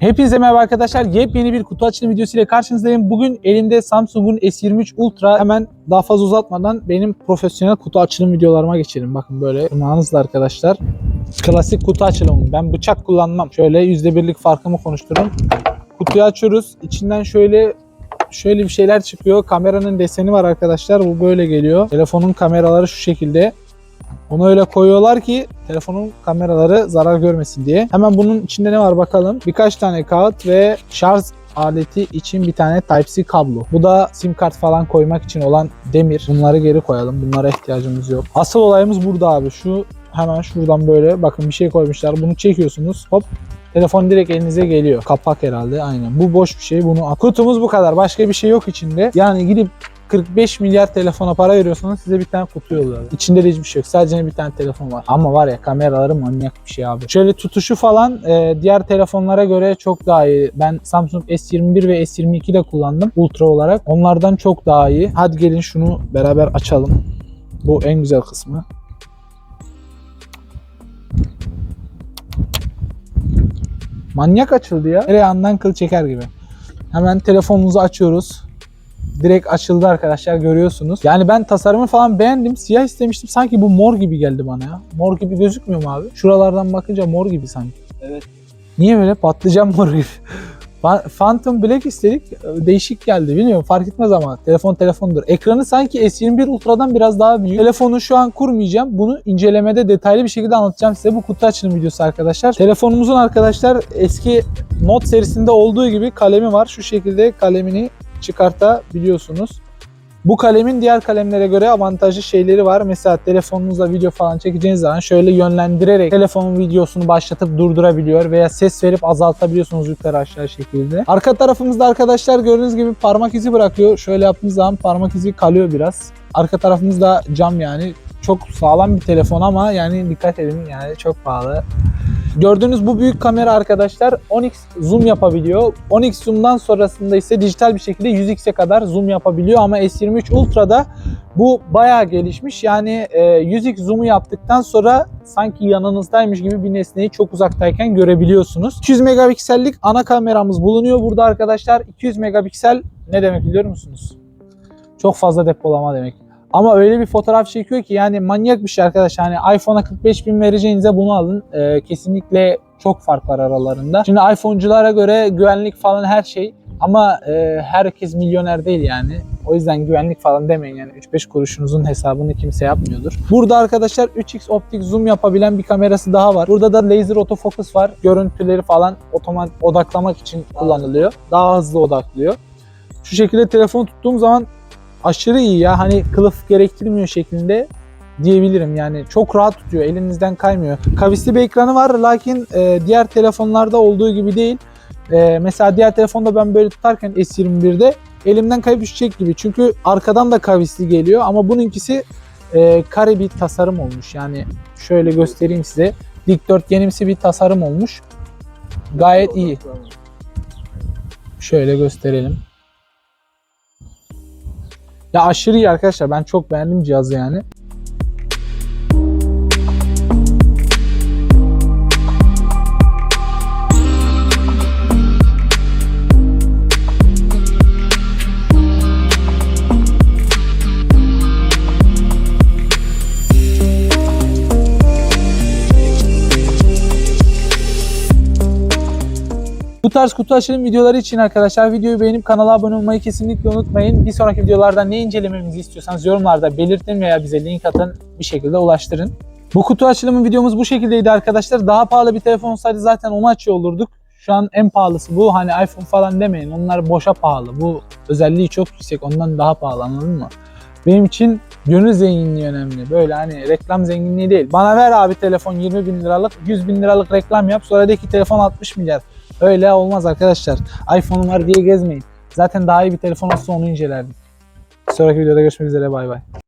Hepinize merhaba arkadaşlar. Yepyeni bir kutu açılım videosu ile karşınızdayım. Bugün elimde Samsung'un S23 Ultra. Hemen daha fazla uzatmadan benim profesyonel kutu açılım videolarıma geçelim. Bakın böyle tırnağınızla arkadaşlar. Klasik kutu açılımı. Ben bıçak kullanmam. Şöyle %1'lik farkımı konuşturun. Kutuyu açıyoruz. İçinden şöyle şöyle bir şeyler çıkıyor. Kameranın deseni var arkadaşlar. Bu böyle geliyor. Telefonun kameraları şu şekilde. Onu öyle koyuyorlar ki telefonun kameraları zarar görmesin diye. Hemen bunun içinde ne var bakalım. Birkaç tane kağıt ve şarj aleti için bir tane Type-C kablo. Bu da sim kart falan koymak için olan demir. Bunları geri koyalım. Bunlara ihtiyacımız yok. Asıl olayımız burada abi. Şu hemen şuradan böyle bakın bir şey koymuşlar. Bunu çekiyorsunuz. Hop Telefon direkt elinize geliyor. Kapak herhalde aynen. Bu boş bir şey. Bunu. Kutumuz bu kadar. Başka bir şey yok içinde. Yani gidip 45 milyar telefona para veriyorsanız size bir tane kutu yolluyorlar. İçinde de hiçbir şey yok. Sadece bir tane telefon var. Ama var ya kameraları manyak bir şey abi. Şöyle tutuşu falan e, diğer telefonlara göre çok daha iyi. Ben Samsung S21 ve S22 de kullandım Ultra olarak. Onlardan çok daha iyi. Hadi gelin şunu beraber açalım. Bu en güzel kısmı. Manyak açıldı ya. Nereye yandan kıl çeker gibi. Hemen telefonumuzu açıyoruz. Direkt açıldı arkadaşlar görüyorsunuz. Yani ben tasarımı falan beğendim. Siyah istemiştim. Sanki bu mor gibi geldi bana ya. Mor gibi gözükmüyor mu abi? Şuralardan bakınca mor gibi sanki. Evet. Niye böyle patlıcan mor gibi? Phantom Black istedik. Değişik geldi. Bilmiyorum fark etmez ama. Telefon telefondur. Ekranı sanki S21 Ultra'dan biraz daha büyük. Telefonu şu an kurmayacağım. Bunu incelemede detaylı bir şekilde anlatacağım size. Bu kutu açılım videosu arkadaşlar. Telefonumuzun arkadaşlar eski Note serisinde olduğu gibi kalemi var. Şu şekilde kalemini çıkartabiliyorsunuz. Bu kalemin diğer kalemlere göre avantajlı şeyleri var. Mesela telefonunuzla video falan çekeceğiniz zaman şöyle yönlendirerek telefonun videosunu başlatıp durdurabiliyor veya ses verip azaltabiliyorsunuz yukarı aşağı şekilde. Arka tarafımızda arkadaşlar gördüğünüz gibi parmak izi bırakıyor. Şöyle yaptığınız zaman parmak izi kalıyor biraz. Arka tarafımızda cam yani. Çok sağlam bir telefon ama yani dikkat edin yani çok pahalı. Gördüğünüz bu büyük kamera arkadaşlar 10x zoom yapabiliyor. 10x zoom'dan sonrasında ise dijital bir şekilde 100x'e kadar zoom yapabiliyor ama S23 Ultra'da bu bayağı gelişmiş. Yani e, 100x zoom'u yaptıktan sonra sanki yanınızdaymış gibi bir nesneyi çok uzaktayken görebiliyorsunuz. 200 megapiksellik ana kameramız bulunuyor burada arkadaşlar. 200 megapiksel ne demek biliyor musunuz? Çok fazla depolama demek. Ama öyle bir fotoğraf çekiyor ki yani manyak bir şey arkadaş. Hani iPhone'a 45 bin vereceğinize bunu alın. Ee, kesinlikle çok fark var aralarında. Şimdi iPhone'culara göre güvenlik falan her şey. Ama e, herkes milyoner değil yani. O yüzden güvenlik falan demeyin yani 3-5 kuruşunuzun hesabını kimse yapmıyordur. Burada arkadaşlar 3x optik zoom yapabilen bir kamerası daha var. Burada da laser autofocus var. Görüntüleri falan otomatik odaklamak için kullanılıyor. Daha hızlı odaklıyor. Şu şekilde telefonu tuttuğum zaman aşırı iyi ya. Hani kılıf gerektirmiyor şeklinde diyebilirim. Yani çok rahat tutuyor. Elinizden kaymıyor. Kavisli bir ekranı var lakin e, diğer telefonlarda olduğu gibi değil. E, mesela diğer telefonda ben böyle tutarken S21'de elimden kayıp düşecek gibi. Çünkü arkadan da kavisli geliyor ama bununkisi e, kare bir tasarım olmuş. Yani şöyle göstereyim size. Dikdörtgenimsi bir tasarım olmuş. Gayet iyi. Şöyle gösterelim. Ya aşırı iyi arkadaşlar. Ben çok beğendim cihazı yani. Bu tarz kutu açılım videoları için arkadaşlar videoyu beğenip kanala abone olmayı kesinlikle unutmayın. Bir sonraki videolarda ne incelememizi istiyorsanız yorumlarda belirtin veya bize link atın bir şekilde ulaştırın. Bu kutu açılımı videomuz bu şekildeydi arkadaşlar. Daha pahalı bir telefon olsaydı zaten onu açıyor olurduk. Şu an en pahalısı bu. Hani iPhone falan demeyin. Onlar boşa pahalı. Bu özelliği çok yüksek. Ondan daha pahalı anladın mı? Benim için gönül zenginliği önemli. Böyle hani reklam zenginliği değil. Bana ver abi telefon 20 bin liralık, 100 bin liralık reklam yap. Sonra de ki telefon 60 milyar. Öyle olmaz arkadaşlar. iPhone'um var diye gezmeyin. Zaten daha iyi bir telefon olsa onu incelerdim. Sonraki videoda görüşmek üzere bay bay.